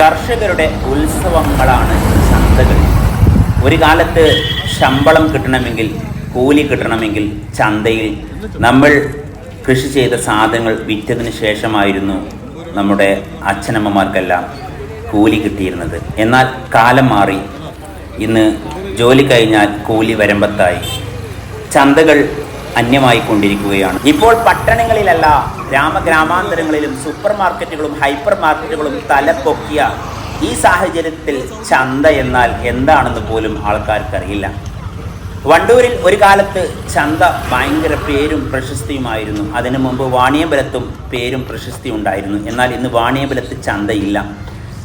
കർഷകരുടെ ഉത്സവങ്ങളാണ് ചന്തകൾ. ഒരു കാലത്ത് ശമ്പളം കിട്ടണമെങ്കിൽ കൂലി കിട്ടണമെങ്കിൽ ചന്തയിൽ നമ്മൾ കൃഷി ചെയ്ത സാധനങ്ങൾ വിറ്റതിന് ശേഷമായിരുന്നു നമ്മുടെ അച്ഛനമ്മമാർക്കെല്ലാം കൂലി കിട്ടിയിരുന്നത്. എന്നാൽ കാലം മാറി. ഇന്ന് ജോലി കഴിഞ്ഞാൽ കൂലി വരമ്പത്തായി. ചന്തകൾ അന്യമായി കൊണ്ടിരിക്കുകയാണ് ഇപ്പോൾ പട്ടണങ്ങളിലല്ല ഗ്രാമഗ്രാമാന്തരങ്ങളിലും സൂപ്പർ മാർക്കറ്റുകളും ഹൈപ്പർ മാർക്കറ്റുകളും തലപ്പൊക്കിയ ഈ സാഹചര്യത്തിൽ ചന്ത എന്നാൽ എന്താണെന്ന് പോലും ആൾക്കാർക്കറിയില്ല. വണ്ടൂരിൽ ഒരു കാലത്ത് ചന്ത ഭയങ്കര പേരും പ്രശസ്തിയുമായിരുന്നു. അതിനു മുമ്പ് വാണിയമ്പലത്തും പേരും പ്രശസ്തി ഉണ്ടായിരുന്നു എന്നാൽ ഇന്ന് വാണിയമ്പലത്ത് ചന്തയില്ല.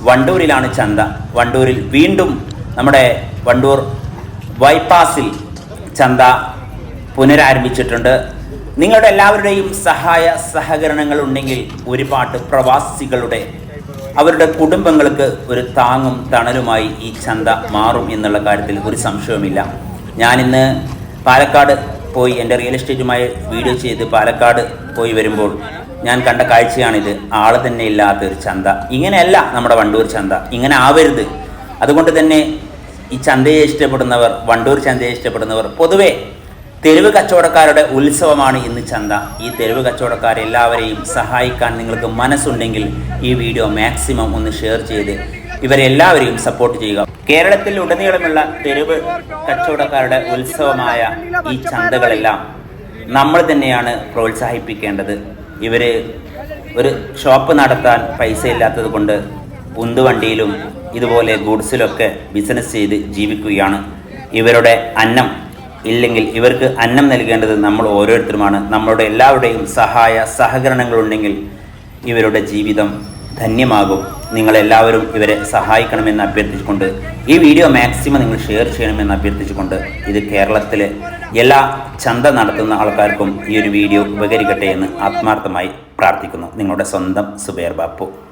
വണ്ടൂരിലാണ് ചന്ത. വണ്ടൂരിൽ വീണ്ടും നമ്മുടെ വണ്ടൂർ ബൈപ്പാസിൽ ചന്ത പുനരാരംഭിച്ചിട്ടുണ്ട്. നിങ്ങളുടെ എല്ലാവരുടെയും സഹായ സഹകരണങ്ങൾ ഉണ്ടെങ്കിൽ ഒരുപാട് പ്രവാസികളുടെ അവരുടെ കുടുംബങ്ങൾക്ക് ഒരു താങ്ങും തണലുമായി ഈ ചന്ത മാറും എന്നുള്ള കാര്യത്തിൽ ഒരു സംശയവുമില്ല. ഞാനിന്ന് പാലക്കാട് പോയി എന്റെ റിയൽ എസ്റ്റേറ്റുമായി വീഡിയോ ചെയ്ത് പാലക്കാട് പോയി വരുമ്പോൾ ഞാൻ കണ്ട കാഴ്ചയാണിത്. ആൾ തന്നെ ഇല്ലാത്ത ഒരു ചന്ത. ഇങ്ങനെയല്ല നമ്മുടെ വണ്ടൂർ ചന്ത. ഇങ്ങനെ ആവരുത്. അതുകൊണ്ട് തന്നെ ഈ ചന്തയെ ഇഷ്ടപ്പെടുന്നവർ വണ്ടൂർ ചന്തയെ ഇഷ്ടപ്പെടുന്നവർ പൊതുവെ തെരുവ് കച്ചവടക്കാരുടെ ഉത്സവമാണ് ഇന്ന് ചന്ത. ഈ തെരുവ് കച്ചവടക്കാരെല്ലാവരെയും സഹായിക്കാൻ നിങ്ങൾക്ക് മനസ്സുണ്ടെങ്കിൽ ഈ വീഡിയോ മാക്സിമം ഒന്ന് ഷെയർ ചെയ്ത് ഇവരെല്ലാവരെയും സപ്പോർട്ട് ചെയ്യുക. കേരളത്തിൽ ഉടനീളമുള്ള തെരുവ് കച്ചവടക്കാരുടെ ഉത്സവമായ ഈ ചന്തകളെല്ലാം നമ്മൾ തന്നെയാണ് പ്രോത്സാഹിപ്പിക്കേണ്ടത്. ഇവർ ഒരു ഷോപ്പ് നടത്താൻ പൈസ ഇല്ലാത്തത് കൊണ്ട് ഉന്തുവണ്ടിയിലും ഇതുപോലെ ഗുഡ്സിലൊക്കെ ബിസിനസ് ചെയ്ത് ജീവിക്കുകയാണ്. ഇവരുടെ അന്നം ഇല്ലെങ്കിൽ ഇവർക്ക് അന്നം നൽകേണ്ടത് നമ്മൾ ഓരോരുത്തരുമാണ്. നമ്മളുടെ എല്ലാവരുടെയും സഹായ സഹകരണങ്ങളുണ്ടെങ്കിൽ ഇവരുടെ ജീവിതം ധന്യമാകും. നിങ്ങളെല്ലാവരും ഇവരെ സഹായിക്കണമെന്ന് അഭ്യർത്ഥിച്ചുകൊണ്ട് ഈ വീഡിയോ മാക്സിമം നിങ്ങൾ ഷെയർ ചെയ്യണമെന്ന് അഭ്യർത്ഥിച്ചുകൊണ്ട് ഇത് കേരളത്തിലെ എല്ലാ ചന്ത നടത്തുന്ന ആൾക്കാർക്കും ഈ ഒരു വീഡിയോ ഉപകരിക്കട്ടെ എന്ന് ആത്മാർത്ഥമായി പ്രാർത്ഥിക്കുന്നു. നിങ്ങളുടെ സ്വന്തം സുബേർ ബാപ്പു.